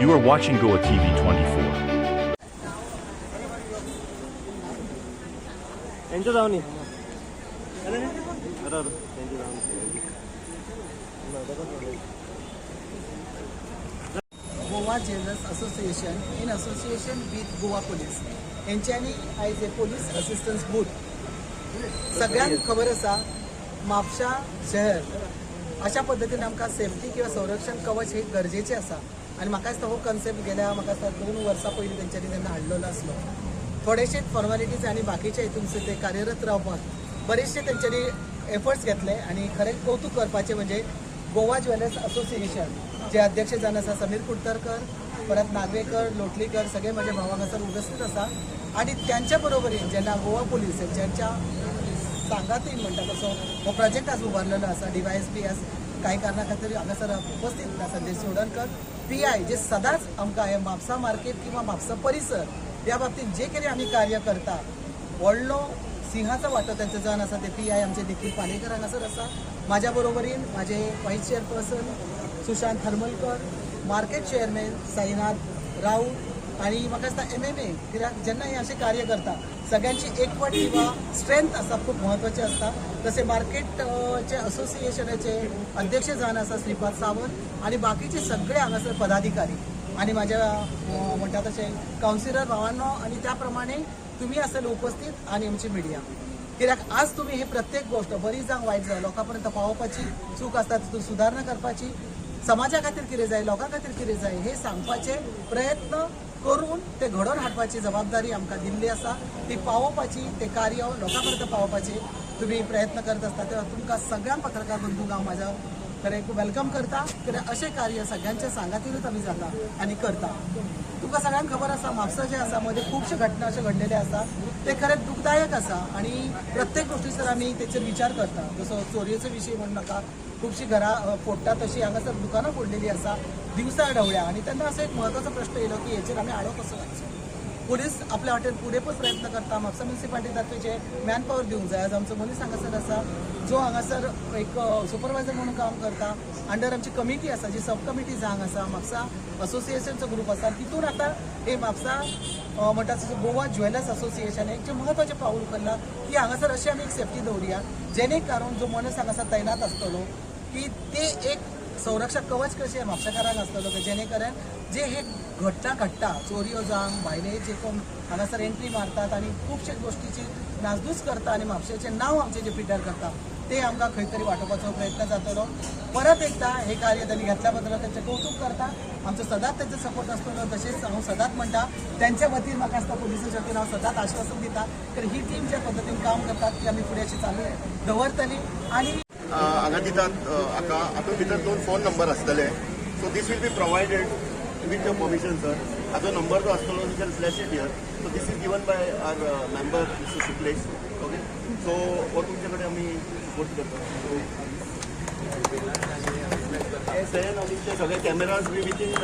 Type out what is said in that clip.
You are watching Goa TV 24. यांच्या जाऊन बरोबर त्यांच्या जाऊन Goa jewellers association in association with Goa police यांच्यानी आयज हे पोलीस असिस्टन्स बूथ सगळ्यांक खबर आसा म्हापशा शहर. अशा पद्दतीन आमकां सेफ्टी किंवा संरक्षण कवच हे गरजेचें आसा आनी म्हाका दिसता हो कन्सेप्ट गेल्या म्हाका दिसता दोन वर्सां पयलीं तेंच्यांनी तेन्ना हाडलेलो आसलो थोडेशे फॉर्मेलिटीज आनी बाकीचे हितून ते कार्यरत रावपाक बरेचशे तेंच्यांनी एफर्ट्स घेतले आनी खरें कौतुक करपाचें म्हणजे गोवा ज्वेलर्स असोसिएशन जे अध्यक्ष जावन आसा समीर कुडतरकर परत नागवेकर लोटलीकर सगळे म्हजे भाव हांगासर उपस्थित आसा आनी त्यांच्या बरोबरीन जेन्ना गोवा पुलीस ज्यांच्या सांगातीन म्हणटा तसो हो प्रोजेक्ट आज उबारलेलो आसा एस पी एस काही कारणा खातीर हांगासर उपस्थित. आसा संदेश सोडणकर पी आय जे सदांच आमकां हे म्हापसा मार्केट किंवा म्हापसा परिसर ह्या बाबतीत जे कितें आमी कार्य करता व्हडलो सिंहाचा वाटो त्यांचं जण आसा ते पी आय आमचे देखील पालेकर हांगासर असा माझ्या बरोबरीन माझे vice chairperson Sushant Harmalkar market chairman Sainath Raut आणि म्हाका दिसता एम एम ए कित्याक जेन्ना हे असे कार्य करता सगळ्यांची एकवट किंवा स्ट्रेंथ आसा खूप महत्त्वाचे असता तसे मार्केटचे असोसिएशनचे असोसिएशनाचे अध्यक्ष जावन आसा श्रीपाद सावंत आणि बाकीचे सगळे हांगासर पदाधिकारी. आणि माझ्या अ, म्हणटा तशें कावन्सिलर भावांनो आणि त्याप्रमाणे तुम्ही असेल उपस्थित आणि आमची मिडिया कित्याक आज तुम्ही हे प्रत्येक गोष्ट बरी जावं वायट जावं लोकांपर्यंत पावोवपाची चूक आसता तितून सुदारणा करपाची. समाजा खातीर कितें जाय लोकां खातीर कितें जाय हे सांगपाचे प्रयत्न करून ते घडोवन हाडपाची जबाबदारी आमकां दिल्ली आसा. ती पावोवपाची ते कार्य लोकां पर्यंत पावोवपाची तुम्ही प्रयत्न करत आसता तेव्हा तुमकां सगळ्या पत्रकार बंधूंक हांव म्हाज्या खरें वेलकम करता कित्याक अशें कार्य सगळ्यांच्या सांगातीनूच आमी जाता आनी करता. तुका सगळ्यांक खबर आसा म्हापसा जे आसा मध्ये खुबश्यो घटना अशे घडलेले आसा ते खरें दुखदायक आसा आणि प्रत्येक गोष्टीसर आमी तेचेर विचार करता. जसो चोरयेचो विशय म्हण नाका खुबशीं घरां अ, फोडटात तशीं हांगासर दुकानां फोडलेलीं आसा दिवसा ढवळ्या आणि तेन्ना असो एक म्हत्वाचो प्रश्न येयलो की हेचेर आमी आळो कसो घालचो पुलीस आपल्या वाटेन फुडें प्रयत्न करता म्हापसा म्युन्सिपाल्टी तर्फे जे मॅनपावर दिवंक जाय. आज आमचो मनीस हांगासर आसा जो हांगासर एक सुपरवायझर म्हणून काम करता अंडर आमची कमिटी आसा जी सब कमिटी जांग आसा म्हापसा असोसिएशनचो ग्रूप आसा तितून आतां हे म्हापसा म्हणटा तसो गोवा ज्वेलर्स असोसिएशन एक जे म्हत्वाचें पाऊल उखल्लां की हांगासर अशी आमी एक सेफ्टी दवरया जेणे कारण जो मनीस हांगासर तैनात आसतलो की ते एक संरक्षक कवच कशें म्हापशेकारांक आसतलो की जेणे करून जे हे घडटा घडटा चोरयो जावंक भायले जे कोण हांगासर एंट्री मारतात आनी खुबशे गोश्टीची नासधूस करता आनी म्हापशेचें नांव आमचें जे पिड्ड्यार करता ते आमकां खंय तरी वांटोवपाचो प्रयत्न जातलो. परत एकदा हे कार्य त्यांनी घेतल्या बद्दल त्यांचे कौतुक करता आमचो सदांच त्यांचा सपोर्ट आसतलो तशेंच हांव सदांच म्हणटा त्यांच्या वतीन म्हाका आसता पुलिसांच्या वतीन हांव सदांच आश्वासन दिता तर ही टीम ज्या पद्दतीन काम करतात ती आमी फुडें अशी चालू दवरतली आनी हांगा दितात हाका हातूंत भितर दोन फोन नंबर आसतले so this will be provided with your permission sir Hajo number जो आसतलो you can flash it here so this is given by our member mister Shuklesh okay so हो तुमचे कडेन आमी सपोर्ट करता? ते सगळे कॅमेराज बी विथीन